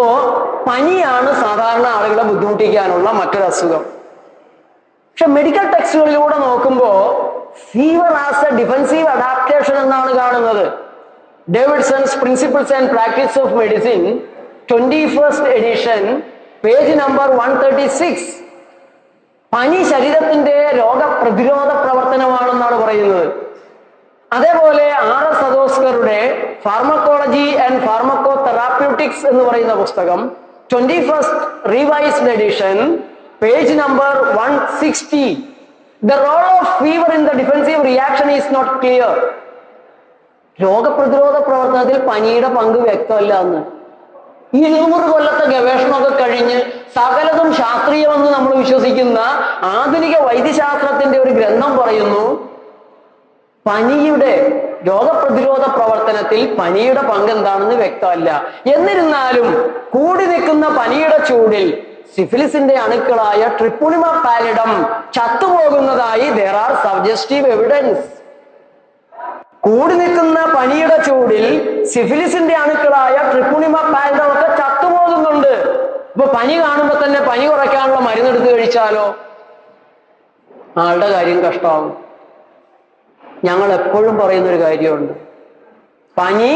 അപ്പോ പനിയാണ് സാധാരണ ആളുകളെ ബുദ്ധിമുട്ടിക്കാനുള്ള മറ്റൊരു അസുഖം. പക്ഷെ മെഡിക്കൽ ടെക്സ്റ്റുകളിലൂടെ നോക്കുമ്പോ fever as a defensive adaptation എന്നാണ് കാണുന്നത്. Davidson's principles and practice of medicine twenty first edition page number one thirty six പനി ശരീരത്തിന്റെ രോഗപ്രതിരോധ പ്രവർത്തനമാണെന്നാണ് പറയുന്നത്. അതേപോലെ ആർ എസ് സദോസ്കറുടെ ഫാർമക്കോളജി ആൻഡ് ഫാർമക്കോ തെറാപ്യൂട്ടിക്സ് എന്ന് പറയുന്ന പുസ്തകം twenty first revised edition page number one sixty the role of fever in the defensive reaction is not clear രോഗപ്രതിരോധ പ്രവർത്തനത്തിൽ പനിയുടെ പങ്ക് വ്യക്തമല്ല എന്ന്. ഈ നൂറ് കൊല്ലത്തെ ഗവേഷണമൊക്കെ കഴിഞ്ഞ് സകലതും ശാസ്ത്രീയമെന്ന് നമ്മൾ വിശ്വസിക്കുന്ന ആധുനിക വൈദ്യശാസ്ത്രത്തിന്റെ ഒരു ഗ്രന്ഥം പറയുന്നു പനിയുടെ രോഗപ്രതിരോധ പ്രവർത്തനത്തിൽ പനിയുടെ പങ്ക് എന്താണെന്ന് വ്യക്തമല്ല. എന്നിരുന്നാലും കൂടി നിൽക്കുന്ന പനിയുടെ ചൂടിൽ സിഫിലിസിന്റെ അണുക്കളായ ട്രിപ്പുണിമ പാലിഡം ചത്തുപോകുന്നതായി ദർ ആർ സബ്ജസ്റ്റീവ് എവിഡൻസ് കൂടി നിൽക്കുന്ന പനിയുടെ ചൂടിൽ സിഫിലിസിന്റെ അണുക്കളായ ട്രിപ്പുണിമ പാലിഡം ഒക്കെ ചത്തുപോകുന്നുണ്ട്. ഇപ്പൊ പനി കാണുമ്പോ തന്നെ പനി കുറയ്ക്കാനുള്ള മരുന്നെടുത്ത് കഴിച്ചാലോ? ആളുടെ കാര്യം കഷ്ടമാകും ഞങ്ങൾ എപ്പോഴും പറയുന്ന ഒരു കാര്യമുണ്ട്. പനി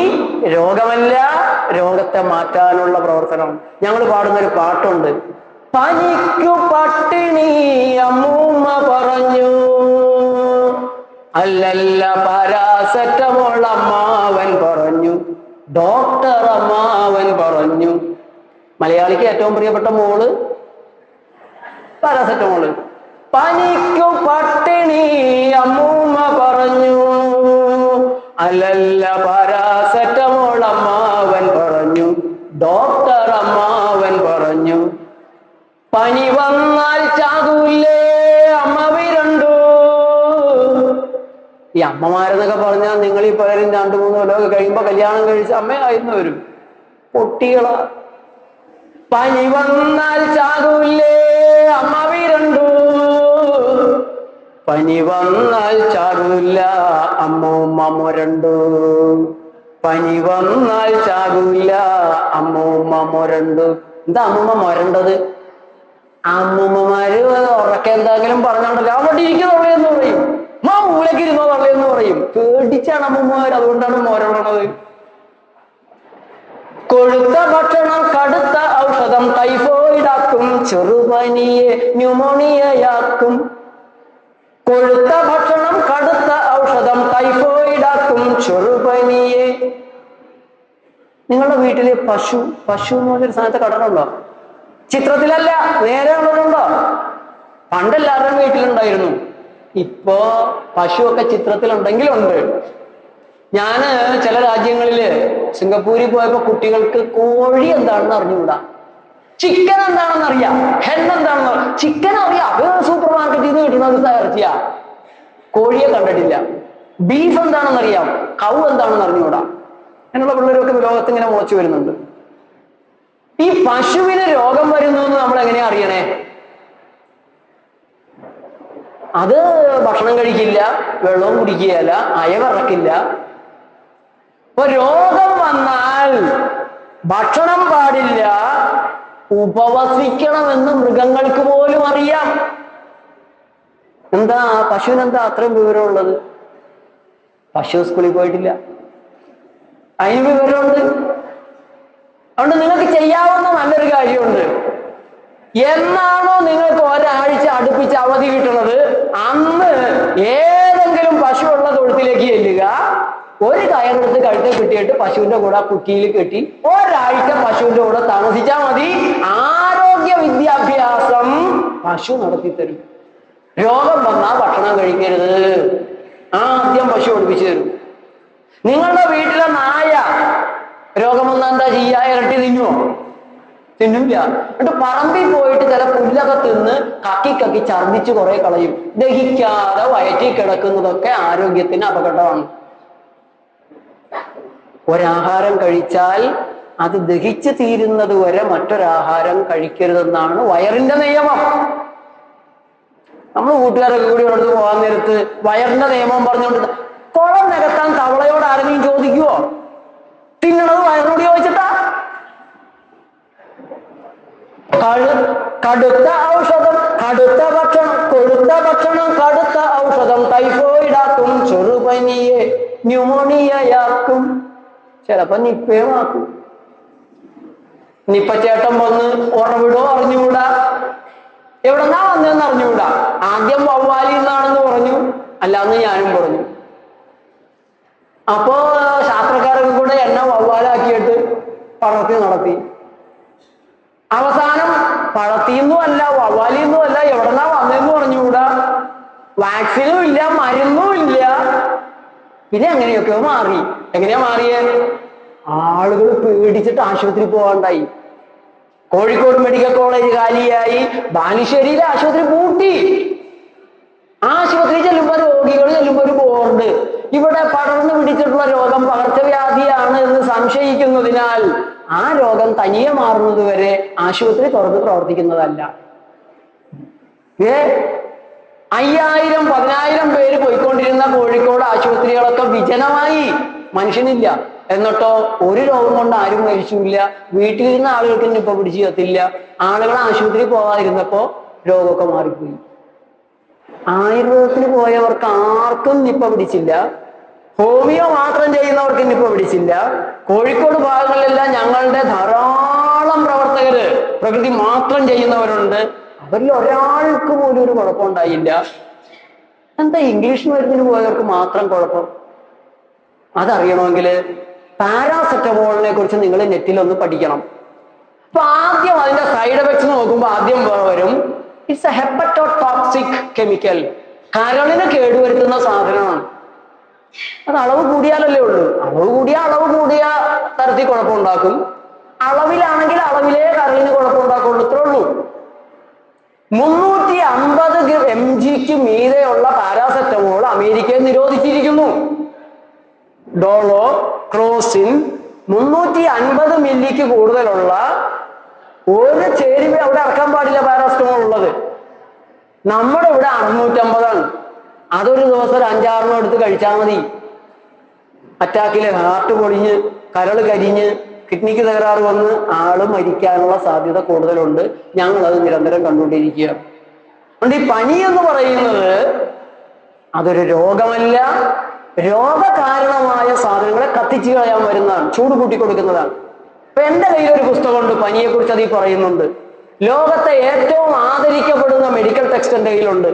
രോഗമല്ല രോഗത്തെ മാറ്റാനുള്ള പ്രവർത്തനം. ഞങ്ങൾ പാടുന്ന ഒരു പാട്ടുണ്ട്. പനിക്കു പട്ടിണി അമ്മൂമ്മ പറഞ്ഞു. അല്ലല്ല പാരാസെറ്റമോൾ അമ്മാവൻ പറഞ്ഞു. ഡോക്ടർ അമ്മാവൻ പറഞ്ഞു. മലയാളിക്ക് ഏറ്റവും പ്രിയപ്പെട്ട മോൾ? പാരാസെറ്റമോൾ. പനിക്കു പട്ടിണി അമ്മൂമ്മ പറഞ്ഞു. അല്ലല്ല പാരാസെറ്റമോൾ അമ്മാവൻ പറഞ്ഞു. ഡോക്ടർ അമ്മാവൻ പറഞ്ഞു. പനി വന്നാൽ ചാകൂല്ലേ അമ്മ രണ്ടു ഈ അമ്മമാരെന്നൊക്കെ പറഞ്ഞാൽ നിങ്ങൾ ഈ പകരം രണ്ടു മൂന്ന് കൊല്ലമൊക്കെ കഴിയുമ്പോ കല്യാണം കഴിച്ച അമ്മയായിരുന്നു വരും പൊട്ടികളാ. പനി വന്നാൽ ചാകൂല്ലേ അമ്മ വിരണ്ടു. പനി വന്നാൽ ചാകൂല അമ്മൂമ്മ മുരണ്ടു പനി വന്നാൽ ചാകൂല അമ്മൂമ്മ മുരണ്ടു എന്താ അമ്മൂമ്മ മുരണ്ടത് അമ്മൂമ്മമാര് ഉറക്കെ എന്തെങ്കിലും പറഞ്ഞോണ്ടല്ലോ. അവിടെ ഇരിക്കുന്നവളെന്ന് പറയും. മാ മൂലക്ക് ഇരുന്നോളെന്ന് പറയും. പേടിച്ചാണ് അമ്മൂമ്മമാർ. അതുകൊണ്ടാണ് മോരണത് കൊഴുത്ത ഭക്ഷണം കടുത്ത ഔഷധം ടൈഫോയിഡാക്കും ചെറുപനിയെ ന്യൂമോണിയയാക്കും. കൊഴുത്ത ഭക്ഷണം കടുത്ത ഔഷധം ടൈഫോയിഡാക്കും ചെറുപനിയെ. നിങ്ങളുടെ വീട്ടിൽ പശു പശു എന്ന് പറഞ്ഞൊരു സാധനത്തെ കടനുണ്ടോ ചിത്രത്തിലല്ല നേരെ ഉള്ളതുണ്ടോ? പണ്ടെല്ലാവരുടെയും വീട്ടിലുണ്ടായിരുന്നു. ഇപ്പോ പശുവൊക്കെ ചിത്രത്തിലുണ്ടെങ്കിലുണ്ട്. ഞാൻ ചില രാജ്യങ്ങളിൽ സിംഗപ്പൂരിൽ പോയപ്പോ കുട്ടികൾക്ക് കോഴി എന്താണെന്ന് അറിഞ്ഞുകൂടാ? ചിക്കൻ എന്താണെന്ന് അറിയാം. ഹെൻ എന്താണെന്ന് ചിക്കൻ അറിയാം. സൂപ്പർ മാർക്കറ്റിൽ നിന്ന് കിട്ടുന്നത് ഇറച്ചിയ കോഴിയെ കണ്ടിട്ടില്ല. ബീഫ് എന്താണെന്ന് അറിയാം. കൗ എന്താണെന്ന് അറിഞ്ഞുകൂടാ എന്നുള്ള പിള്ളേരൊക്കെ ലോകത്ത് ഇങ്ങനെ മുളച്ചു വരുന്നുണ്ട്. ഈ പശുവിന് രോഗം വരുന്നു എന്ന് നമ്മൾ എങ്ങനെയാ അറിയണേ? അത് ഭക്ഷണം കഴിക്കില്ല വെള്ളവും കുടിക്കുകയല്ല അയവിറക്കില്ല അപ്പൊ രോഗം വന്നാൽ ഭക്ഷണം പാടില്ല ഉപവസിക്കണമെന്ന് മൃഗങ്ങൾക്ക് പോലും അറിയാം. എന്താ പശുവിനെന്താ അത്രയും വിവരമുള്ളത്? പശു സ്കൂളിൽ പോയിട്ടില്ല. അതിന് വിവരമുണ്ട്. അതുകൊണ്ട് നിങ്ങൾക്ക് ചെയ്യാവുന്ന നല്ലൊരു കാര്യമുണ്ട്. എന്നാണോ നിങ്ങൾക്ക് ഒരാഴ്ച അടുപ്പിച്ച് അവധി കിട്ടുന്നത്? അന്ന് ഏതെങ്കിലും പശുവുള്ള തൊഴുത്തിലേക്ക് ചെല്ലുക. ഒരു കയറെടുത്ത് കഴുത്തിൽ കിട്ടിയിട്ട് പശുവിന്റെ കൂടെ കുറ്റിയിൽ കെട്ടി ഒരാഴ്ച പശുവിന്റെ കൂടെ താമസിച്ചാൽ മതി. ആരോഗ്യ വിദ്യാഭ്യാസം പശു നടത്തി തരും രോഗം വന്നാൽ ഭക്ഷണം കഴിക്കരുത്. ആദ്യം പശു ഓടിപ്പിച്ചു തരും. നിങ്ങളുടെ വീട്ടിലെ നായ രോഗം വന്നാൽ എന്താ ചെയ്യാ? ഇരട്ടി തിന്നുവോ? തിന്നില്ല എന്നിട്ട് പറമ്പിൽ പോയിട്ട് ചില പുല്ലൊക്കെ തിന്ന് കക്കി കക്കി ഛർദിച്ച് കുറെ കളയും. ദഹിക്കാതെ വയറ്റി കിടക്കുന്നതൊക്കെ ആരോഗ്യത്തിന് അപകടമാണ്. ഒരാഹാരം കഴിച്ചാൽ അത് ദഹിച്ചു തീരുന്നത് വരെ മറ്റൊരാഹാരം കഴിക്കരുതെന്നാണ് വയറിന്റെ നിയമം. നമ്മൾ കൂട്ടുകാരൊക്കെ കൂടി അടുത്ത് പോകാൻ നേരത്ത് വയറിന്റെ നിയമം പറഞ്ഞുകൊണ്ട് കുളം നികത്താൻ തവളയോട് ആരെങ്കിലും ചോദിക്കുവോ? തിന്നണത് വയറിനോട് ചോദിച്ചിട്ടാ? കടുത്ത ഔഷധം കടുത്ത ഭക്ഷണം കൊഴുത്ത ഭക്ഷണം കടുത്ത ഔഷധം ടൈഫോയിഡാക്കും ചെറുപനിയെ ന്യൂമോണിയയാക്കും. ചിലപ്പോ നിപ്പയുമാക്കും നിപ്പച്ചേട്ടൻ വന്ന് ഉറവിടോ അറിഞ്ഞുകൂടാ? എവിടെന്നാ വന്നതെന്ന് അറിഞ്ഞുകൂടാ? ആദ്യം വവ്വാലി എന്നാണെന്ന് പറഞ്ഞു. അല്ലാന്ന് ഞാനും പറഞ്ഞു. അപ്പോ ശാസ്ത്രക്കാരൊക്കെ കൂടെ എണ്ണ വവ്വാലാക്കിയിട്ട് പടർത്തി നടത്തി. അവസാനം പഴത്തിന്നും അല്ല വവ്വാലിന്നും അല്ല എവിടെന്നാ വന്നതെന്ന് പറഞ്ഞുകൂടാ? വാക്സിനും ഇല്ല മരുന്നും ഇല്ല. പിന്നെ അങ്ങനെയൊക്കെ മാറി. എങ്ങനെയാ മാറിയേ? ആളുകൾ പേടിച്ചിട്ട് ആശുപത്രി പോകാണ്ടായി കോഴിക്കോട് മെഡിക്കൽ കോളേജ് കാലിയായി. ബാലുശ്ശേരിയിലെ ആശുപത്രി പൂട്ടി. ആശുപത്രി ചെല്ലുമ്പോൾ രോഗികൾ ചെല്ലുമ്പോൾ ഒരു ബോർഡ്. ഇവിടെ പടർന്നു പിടിച്ചിട്ടുള്ള രോഗം പകർച്ചവ്യാധിയാണ് എന്ന് സംശയിക്കുന്നതിനാൽ ആ രോഗം തനിയെ മാറുന്നത് വരെ ആശുപത്രി തുറന്ന് പ്രവർത്തിക്കുന്നതല്ല. ഏ? അയ്യായിരം പതിനായിരം പേര് പോയിക്കൊണ്ടിരുന്ന കോഴിക്കോട് ആശുപത്രികളൊക്കെ വിജനമായി. മനുഷ്യനില്ല. എന്നിട്ടോ ഒരു രോഗം കൊണ്ട് ആരും മരിച്ചില്ല. വീട്ടിലിരുന്ന ആളുകൾക്ക് ഇപ്പൊ പിടിച്ചു കത്തില്ല ആളുകൾ ആശുപത്രി പോകാതിരുന്നപ്പോ രോഗമൊക്കെ മാറിപ്പോയി. ആയുർവേദത്തിന് പോയവർക്ക് ആർക്കും നിപ്പ പിടിച്ചില്ല. ഹോമിയോ മാത്രം ചെയ്യുന്നവർക്ക് നിപ്പ പിടിച്ചില്ല. കോഴിക്കോട് ഭാഗങ്ങളിലെല്ലാം ഞങ്ങളുടെ ധാരാളം പ്രവർത്തകര് പ്രകൃതി മാത്രം ചെയ്യുന്നവരുണ്ട്. അവരിൽ ഒരാൾക്ക് പോലും ഒരു കുഴപ്പമുണ്ടായില്ല എന്താ ഇംഗ്ലീഷ് മരുന്നിന് പോയവർക്ക് മാത്രം കുഴപ്പം? അതറിയണമെങ്കിൽ പാരാസെറ്റമോളിനെ കുറിച്ച് നിങ്ങൾ നെറ്റിൽ ഒന്ന് പഠിക്കണം. അപ്പൊ ആദ്യം അതിന്റെ സൈഡ് എഫക്ട്സ് നോക്കുമ്പോൾ ആദ്യം വരും. ഇറ്റ്സ് എ ഹെപ്പറ്റോടോക്സിക് കെമിക്കൽ കരളിന് കേടുവരുത്തുന്ന സാധനമാണ്. അത് അളവ് കൂടിയാലല്ലേ ഉള്ളൂ. അളവ് കൂടിയ അളവ് കൂടിയ തരത്തിൽ കുഴപ്പമുണ്ടാക്കും അളവിലാണെങ്കിൽ അളവിലേ കരളിന് കുഴപ്പമുണ്ടാക്കുള്ളൂ ഇത്രേ ഉള്ളൂ മുന്നൂറ്റി അമ്പത് എം ജിക്ക് മീതെയുള്ള പാരാസെറ്റമോൾ അമേരിക്കയിൽ നിരോധിച്ചിരിക്കുന്നു. ഡോളോ ക്രോസിൻ മുന്നൂറ്റി അൻപത് മില്ലിക്ക് കൂടുതലുള്ള ഒരു ചേരുവ അവിടെ ഇറക്കാൻ പാടില്ല പാരാസെറ്റമോൾ ഉള്ളത്. നമ്മുടെ ഇവിടെ അറുന്നൂറ്റമ്പതാണ് അതൊരു ദിവസം ഒരു അഞ്ചാറെണ്ണം എടുത്ത് കഴിച്ചാൽ മതി. അറ്റാക്കിലെ ഹാർട്ട് പൊടിഞ്ഞ് കരൾ കരിഞ്ഞ് കിഡ്നിക്ക് തകരാറ് വന്ന് ആൾ മരിക്കാനുള്ള സാധ്യത കൂടുതലുണ്ട്. ഞങ്ങൾ അത് നിരന്തരം കണ്ടുകൊണ്ടിരിക്കുക അതുകൊണ്ട് ഈ പനി എന്ന് പറയുന്നത് അതൊരു രോഗമല്ല രോഗകാരണമായ സാധനങ്ങളെ കത്തിച്ചു കളയാൻ വരുന്നതാണ് ചൂട് കൂട്ടി കൊടുക്കുന്നതാണ്. ഇപ്പൊ എന്റെ കയ്യിൽ ഒരു പുസ്തകമുണ്ട് പനിയെക്കുറിച്ച് അതിൽ പറയുന്നുണ്ട്. ലോകത്തെ ഏറ്റവും ആദരിക്കപ്പെടുന്ന മെഡിക്കൽ ടെക്സ്റ്റ് എന്റെ കയ്യിലുണ്ട്.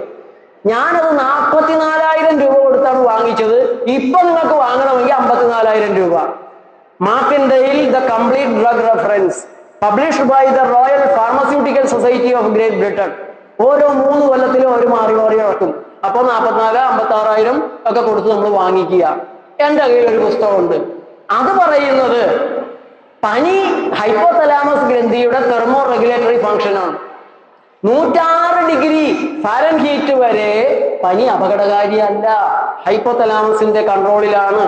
ഞാനത് നാൽപ്പത്തിനാലായിരം രൂപ കൊടുത്താണ് വാങ്ങിച്ചത്. ഇപ്പൊ നിങ്ങൾക്ക് വാങ്ങണമെങ്കിൽ അമ്പത്തിനാലായിരം രൂപ. Martindale the complete drug reference published by the royal pharmaceutical society of Great Britain ഓരോ മൂന്ന് കൊല്ലത്തിലും അവർ മാറി മാറി നടക്കും. അപ്പൊ നാൽപ്പത്തിനാല് അമ്പത്തി ആറായിരം ഒക്കെ കൊടുത്ത് നമ്മൾ വാങ്ങിക്കുക. എന്റെ കയ്യിൽ ഒരു പുസ്തകമുണ്ട്. അത് പറയുന്നത് പനി ഹൈപ്പോതലാമസ് ഗ്രന്ഥിയുടെ തെർമോ റെഗുലേറ്ററി ഫംഗ്ഷനാണ് നൂറ്റാറ് ഡിഗ്രി ഫാരൻ ഹീറ്റ് വരെ പനി അപകടകാരിയല്ല. ഹൈപ്പോതലാമസിന്റെ കൺട്രോളിലാണ്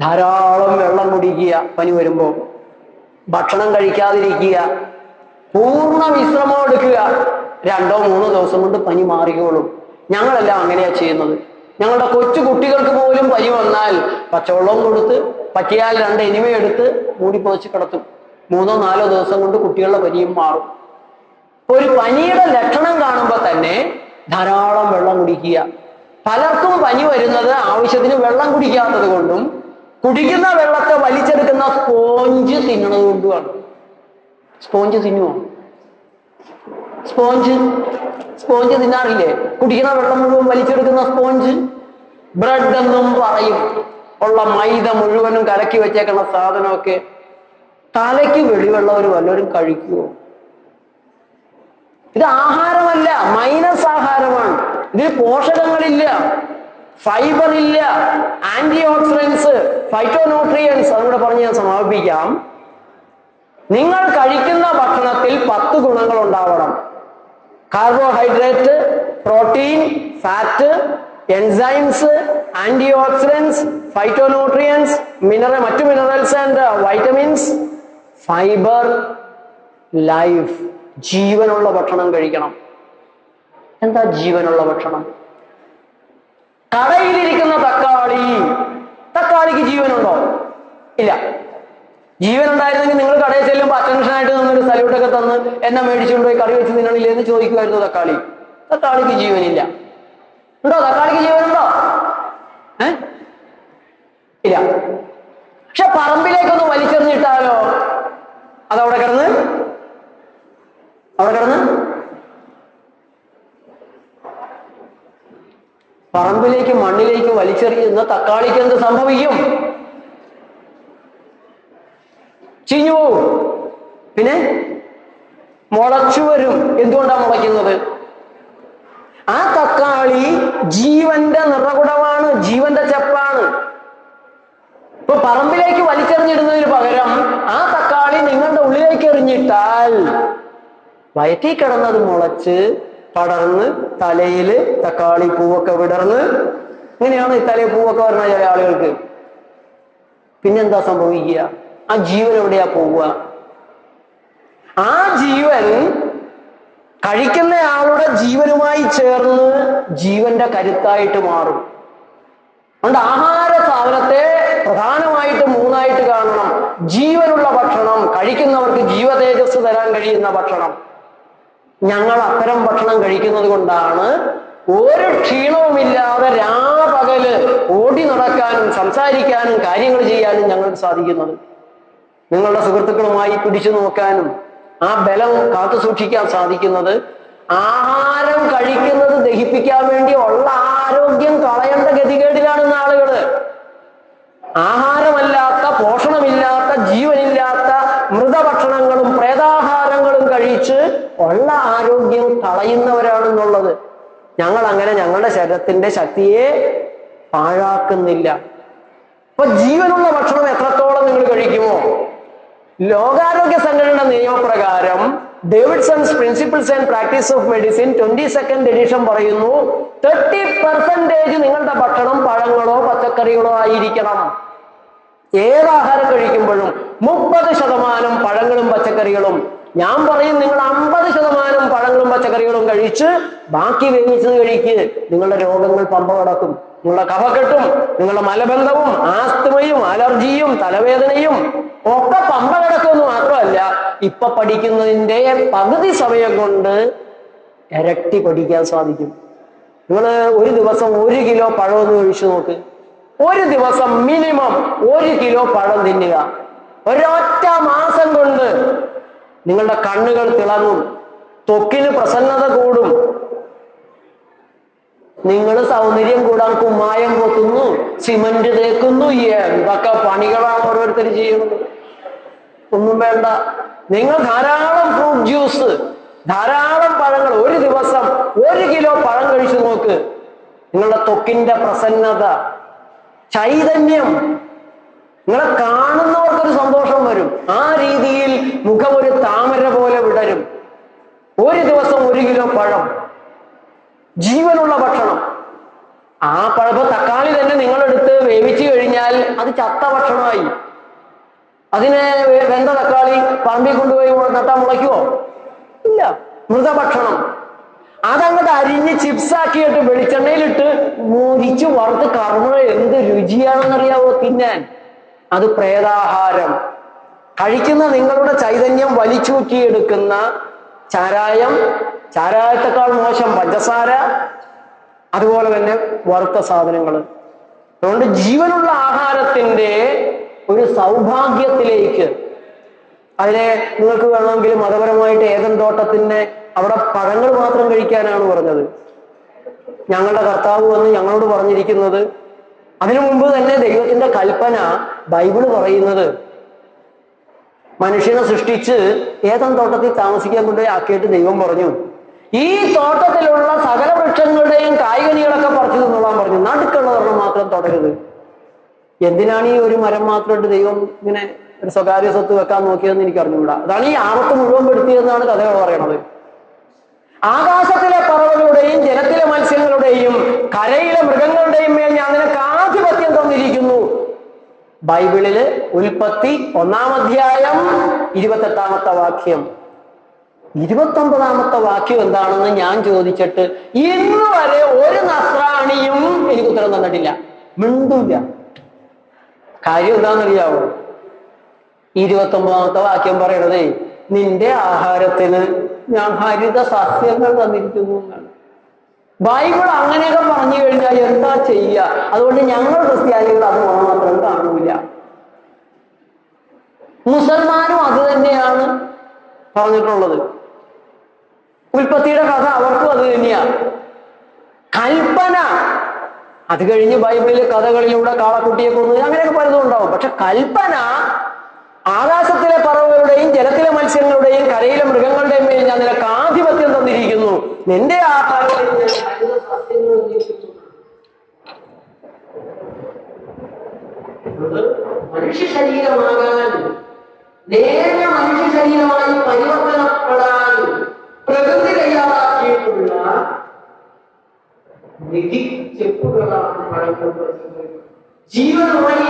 ധാരാളം വെള്ളം കുടിക്കുക പനി വരുമ്പോൾ ഭക്ഷണം കഴിക്കാതിരിക്കുക. പൂർണ വിശ്രമം എടുക്കുക. രണ്ടോ മൂന്നോ ദിവസം കൊണ്ട് പനി മാറിയോളും ഞങ്ങളെല്ലാം അങ്ങനെയാ ചെയ്യുന്നത്. ഞങ്ങളുടെ കൊച്ചു കുട്ടികൾക്ക് പോലും പനി വന്നാൽ പച്ചവെള്ളവും കൊടുത്ത് പറ്റിയാൽ രണ്ട് എനിമ എടുത്ത് മൂടി പൊതിച്ച് കിടത്തും. മൂന്നോ നാലോ ദിവസം കൊണ്ട് കുട്ടികളുടെ പനിയും മാറും. ഒരു പനിയുടെ ലക്ഷണം കാണുമ്പോൾ തന്നെ ധാരാളം വെള്ളം കുടിക്കുക. പലർക്കും പനി വരുന്നത് ആവശ്യത്തിന് വെള്ളം കുടിക്കാത്തത് കൊണ്ടും കുടിക്കുന്ന വെള്ളത്തെ വലിച്ചെടുക്കുന്ന സ്പോഞ്ച് തിന്നണത് കൊണ്ടുമാണ്. സ്പോഞ്ച് തിന്നുമോ സ്പോഞ്ച്. സ്പോഞ്ച് തിന്നാറില്ലേ? കുടിക്കുന്ന വെള്ളം മുഴുവൻ വലിച്ചെടുക്കുന്ന സ്പോഞ്ച്. ബ്രെഡ് എന്നും പറയും. ഉള്ള മൈദ മുഴുവനും കലക്കി വെച്ചേക്കുന്ന സാധനമൊക്കെ തലയ്ക്ക് വെളിവെള്ളം ഒരു വല്ലവരും കഴിക്കുമോ ഇത് ആഹാരമല്ല മൈനസ് ആഹാരമാണ്. ഇതിന് പോഷകങ്ങളില്ല ഫൈബർ ഇല്ല ആന്റി ഓക്സിഡൻസ് ഫൈറ്റോന്യൂട്രിയൻസ് അതുകൂടെ പറഞ്ഞ് ഞാൻ സമാപിപ്പിക്കാം. നിങ്ങൾ കഴിക്കുന്ന ഭക്ഷണത്തിൽ പത്ത് ഗുണങ്ങൾ ഉണ്ടാവണം. Carbohydrate protein fat enzymes antioxidants phytonutrients mineral മറ്റു minerals and vitamins fibre life ജീവനുള്ള ഭക്ഷണം കഴിക്കണം. എന്താ ജീവനുള്ള ഭക്ഷണം? കടയിലിരിക്കുന്ന തക്കാളി. തക്കാളിക്ക് ജീവനുണ്ടോ? ഇല്ല. ജീവൻ ഉണ്ടായിരുന്നെങ്കിൽ നിങ്ങൾ കടയിൽ ചെല്ലുമ്പോൾ അറ്റൻഷനായിട്ട് നിന്നൊരു സല്യൂട്ടൊക്കെ തന്ന് എന്നെ മേടിച്ചുകൊണ്ട് പോയി കറി വെച്ച് തിന്നണില്ലേ എന്ന് ചോദിക്കുമായിരുന്നു തക്കാളി. തക്കാളിക്ക് ജീവനില്ല. ഉണ്ടോ? തക്കാളിക്ക് ജീവനുണ്ടോ? ഏ? ഇല്ല. പക്ഷെ പറമ്പിലേക്കൊന്ന് വലിച്ചെറിഞ്ഞിട്ടാലോ? അതവിടെ കിടന്ന്? അവിടെ കിടന്ന്? പറമ്പിലേക്ക് മണ്ണിലേക്ക് വലിച്ചെറിയുന്ന തക്കാളിക്ക് എന്ത് സംഭവിക്കും? ചീഞ്ഞു പോവും പിന്നെ മുളച്ചു വരും. എന്തുകൊണ്ടാണ് മുളയ്ക്കുന്നത്? ആ തക്കാളി ജീവന്റെ നിറകുടമാണ് ജീവന്റെ ചെപ്പാണ്. ഇപ്പൊ പറമ്പിലേക്ക് വലിച്ചെറിഞ്ഞിടുന്നതിന് പകരം ആ തക്കാളി നിങ്ങളുടെ ഉള്ളിലേക്ക് എറിഞ്ഞിട്ടാൽ വയറ്റി കിടന്നത് മുളച്ച് പടർന്ന് തലയിൽ തക്കാളി പൂവൊക്കെ വിടർന്ന് ഇങ്ങനെയാണ് ഈ തലയിൽ പൂവൊക്കെ വരുന്ന ചില ആളുകൾക്ക്. പിന്നെന്താ സംഭവിക്കുക? ആ ജീവൻ എവിടെയാ പോവുക? ആ ജീവൻ കഴിക്കുന്ന ആളുടെ ജീവനുമായി ചേർന്ന് ജീവന്റെ കരുത്തായിട്ട് മാറും. അതുകൊണ്ട് ആഹാര സാധനത്തെ പ്രധാനമായിട്ട് മൂന്നായിട്ട് കാണണം. ജീവനുള്ള ഭക്ഷണം കഴിക്കുന്നവർക്ക് ജീവതേജസ് തരാൻ കഴിയുന്ന ഭക്ഷണം. ഞങ്ങൾ അത്തരം ഭക്ഷണം കഴിക്കുന്നത് കൊണ്ടാണ് ഒരു ക്ഷീണവുമില്ലാതെ രാപകൽ ഓടി നടക്കാനും സംസാരിക്കാനും കാര്യങ്ങൾ ചെയ്യാനും ഞങ്ങൾക്ക് സാധിക്കുന്നത്. നിങ്ങളുടെ സുഹൃത്തുക്കളുമായി പിടിച്ചു നോക്കാനും ആ ബലം കാത്തു സൂക്ഷിക്കാൻ സാധിക്കുന്നത് ആഹാരം കഴിക്കുന്നത് ദഹിപ്പിക്കാൻ വേണ്ടി ഉള്ള ആരോഗ്യം കളയേണ്ട ഗതികേടിലാണ് ആളുകൾ ആഹാരമല്ലാത്ത പോഷണമില്ലാത്ത ജീവനില്ലാത്ത മൃതഭക്ഷണങ്ങളും പ്രേതാഹാരങ്ങളും കഴിച്ച് ഉള്ള ആരോഗ്യം കളയുന്നവരാണെന്നുള്ളത്. ഞങ്ങൾ അങ്ങനെ ഞങ്ങളുടെ ശരീരത്തിന്റെ ശക്തിയെ പാഴാക്കുന്നില്ല. അപ്പൊ ജീവനുള്ള ഭക്ഷണം എത്രത്തോളം നിങ്ങൾ കഴിക്കുമോ? ലോകാരോഗ്യ സംഘടന നിയമപ്രകാരം Davidson's principles and practice of medicine twenty second edition പറയുന്നു തേർട്ടി പെർസെന്റേജ് നിങ്ങളുടെ ഭക്ഷണം പഴങ്ങളോ പച്ചക്കറികളോ ആയിരിക്കണം. ഏത് ആഹാരം കഴിക്കുമ്പോഴും മുപ്പത് ശതമാനം പഴങ്ങളും പച്ചക്കറികളും. ഞാൻ പറയും നിങ്ങൾ അമ്പത് ശതമാനം പഴങ്ങളും പച്ചക്കറികളും കഴിച്ച് ബാക്കി വേവിച്ചത് കഴിക്ക്. നിങ്ങളുടെ രോഗങ്ങൾ പമ്പ കടക്കും. നിങ്ങളുടെ കഫക്കെട്ടും നിങ്ങളുടെ മലബന്ധവും ആസ്തമയും അലർജിയും തലവേദനയും ഒക്കെ പമ്പ കിടക്കുമെന്ന് മാത്രമല്ല ഇപ്പൊ പഠിക്കുന്നതിന്റെ പകുതി സമയം കൊണ്ട് ഇരട്ടി പഠിക്കാൻ സാധിക്കും. നിങ്ങൾ ഒരു ദിവസം ഒരു കിലോ പഴം ഒന്ന് കഴിച്ചു നോക്ക്. ഒരു ദിവസം മിനിമം ഒരു കിലോ പഴം തിന്നുക. ഒരൊറ്റ മാസം കൊണ്ട് നിങ്ങളുടെ കണ്ണുകൾ തിളങ്ങും. തൊക്കിന് പ്രസന്നത കൂടും. നിങ്ങൾ സൗന്ദര്യം കൂടാൻ കുമ്മായം പൊത്തുന്നു സിമന്റ് തേക്കുന്നു എന്തൊക്കെ പണികളാണ് ഓരോരുത്തർ ചെയ്യുന്നത്. ഒന്നും വേണ്ട. നിങ്ങൾ ധാരാളം ഫ്രൂട്ട് ജ്യൂസ് ധാരാളം പഴങ്ങൾ ഒരു ദിവസം ഒരു കിലോ പഴം കഴിച്ചു നോക്ക്. നിങ്ങളുടെ ത്വക്കിന്റെ പ്രസന്നത ചൈതന്യം. നിങ്ങളെ കാണുന്നവർക്കൊരു സന്തോഷം വരും. ആ രീതിയിൽ മുഖം ഒരു താമര പോലെ വിടരും. ഒരു ദിവസം ഒരു കിലോ പഴം. ജീവനുള്ള ഭക്ഷണം. ആ പഴപ്പ് തക്കാളി തന്നെ നിങ്ങളെടുത്ത് വേവിച്ചു കഴിഞ്ഞാൽ അത് ചത്ത ഭക്ഷണമായി. അതിനെ വെന്ത തക്കാളി പറമ്പിൽ കൊണ്ടുപോയി നട്ടാ മുളയ്ക്കുവോ? ഇല്ല. മൃതഭക്ഷണം. അതങ്ങോട്ട് അരിഞ്ഞ് ചിപ്സാക്കിയിട്ട് വെളിച്ചെണ്ണയിലിട്ട് മുരിച്ച് വറുത്ത് കർമ്മ എന്ത് രുചിയാണെന്നറിയാവോ തിന്നാൻ? അത് പ്രേതാഹാരം. കഴിക്കുന്ന നിങ്ങളുടെ ചൈതന്യം വലിച്ചൂറ്റിയെടുക്കുന്ന ചാരായം ചാരായത്തെക്കാൾ മോശം പഞ്ചസാര അതുപോലെ തന്നെ വറുത്ത സാധനങ്ങൾ അതുകൊണ്ട് ജീവനുള്ള ആഹാരത്തിന്റെ ഒരു സൗഭാഗ്യത്തിലേക്ക് അതിനെ നിങ്ങൾക്ക് വേണമെങ്കിൽ മതപരമായിട്ട് ഏതൻ തോട്ടത്തിന്റെ അവിടെ പഴങ്ങൾ മാത്രം കഴിക്കാനാണ് പറഞ്ഞത്. ഞങ്ങളുടെ കർത്താവ് വന്ന് ഞങ്ങളോട് പറഞ്ഞിരിക്കുന്നത് അതിനു മുമ്പ് തന്നെ ദൈവത്തിന്റെ കൽപ്പന ബൈബിൾ പറയുന്നത് മനുഷ്യനെ സൃഷ്ടിച്ച് ഏതൻ തോട്ടത്തിൽ താമസിക്കാൻ കൊണ്ടുപോയി ആക്കിയിട്ട് ദൈവം പറഞ്ഞു. ഈ തോട്ടത്തിലുള്ള സകല വൃക്ഷങ്ങളുടെയും കായികനികളൊക്കെ പറിച്ചു പറഞ്ഞു. നടുക്കുള്ളതൊരെണ്ണം മാത്രം തുടരുത്. എന്തിനാണ് ഈ ഒരു മരം മാത്രമായിട്ട് ദൈവം ഇങ്ങനെ ഒരു സ്വകാര്യ സ്വത്ത് വെക്കാൻ നോക്കിയതെന്ന് എനിക്ക് അറിഞ്ഞുകൂടാ അതാണ് ഈ ആപത്ത് മുഴുവൻ പെടുത്തിയതെന്നാണ് കഥകൾ പറയണത് ആകാശത്തിലെ പറവകളുടെയും ജനത്തിലെ മത്സ്യങ്ങളുടെയും കരയിലെ മൃഗങ്ങളുടെയും മേൽ ഞാൻ നിനക്ക് ആധിപത്യം തന്നിരിക്കുന്നു. ബൈബിളിൽ ഉൽപ്പത്തി ഒന്നാം അധ്യായം ഇരുപത്തെട്ടാമത്തെ വാക്യം. ഇരുപത്തൊമ്പതാമത്തെ വാക്യം എന്താണെന്ന് ഞാൻ ചോദിച്ചിട്ട് ഇന്ന് വരെ ഒരു നസ്രാണിയും എനിക്ക് ഉത്തരം തന്നിട്ടില്ല. മിണ്ടൂല. കാര്യം എന്താണെന്നറിയാവോ? ഇരുപത്തൊമ്പതാമത്തെ വാക്യം പറയണതേ നിന്റെ ആഹാരത്തിന് ഞാൻ ഹരിത സസ്യങ്ങൾ തന്നിരിക്കുന്നു എന്നാണ്. ബൈബിൾ അങ്ങനെയൊക്കെ പറഞ്ഞു കഴിഞ്ഞാൽ എന്താ ചെയ്യുക? അതുകൊണ്ട് ഞങ്ങൾ ക്രിസ്ത്യാനികൾ അത് മാത്രം കാണൂല. മുസൽമാനും അത് തന്നെയാണ് പറഞ്ഞിട്ടുള്ളത്. ഉൽപ്പത്തിയുടെ കഥ അവർക്കും അത് തന്നെയാണ് കൽപ്പന അത് കഴിഞ്ഞ് ബൈബിളിലെ കഥകളിലൂടെ കാളക്കുട്ടിയെ കൊന്നു. അങ്ങനെയൊക്കെ പലതും ഉണ്ടാവും. പക്ഷെ കൽപ്പന ആകാശത്തിലെ പറവുകളുടെയും ജലത്തിലെ മത്സ്യങ്ങളുടെയും കരയിലെ മൃഗങ്ങളുടെയും മേൽ ഞാൻ നിനക്ക് ആധിപത്യം തന്നിരിക്കുന്നു. നിന്റെ ആ മനുഷ്യ ശരീരമാകാൻ നേരെ മനുഷ്യ ശരീരമായി പരിവർത്തനപ്പെടാൻ 自己的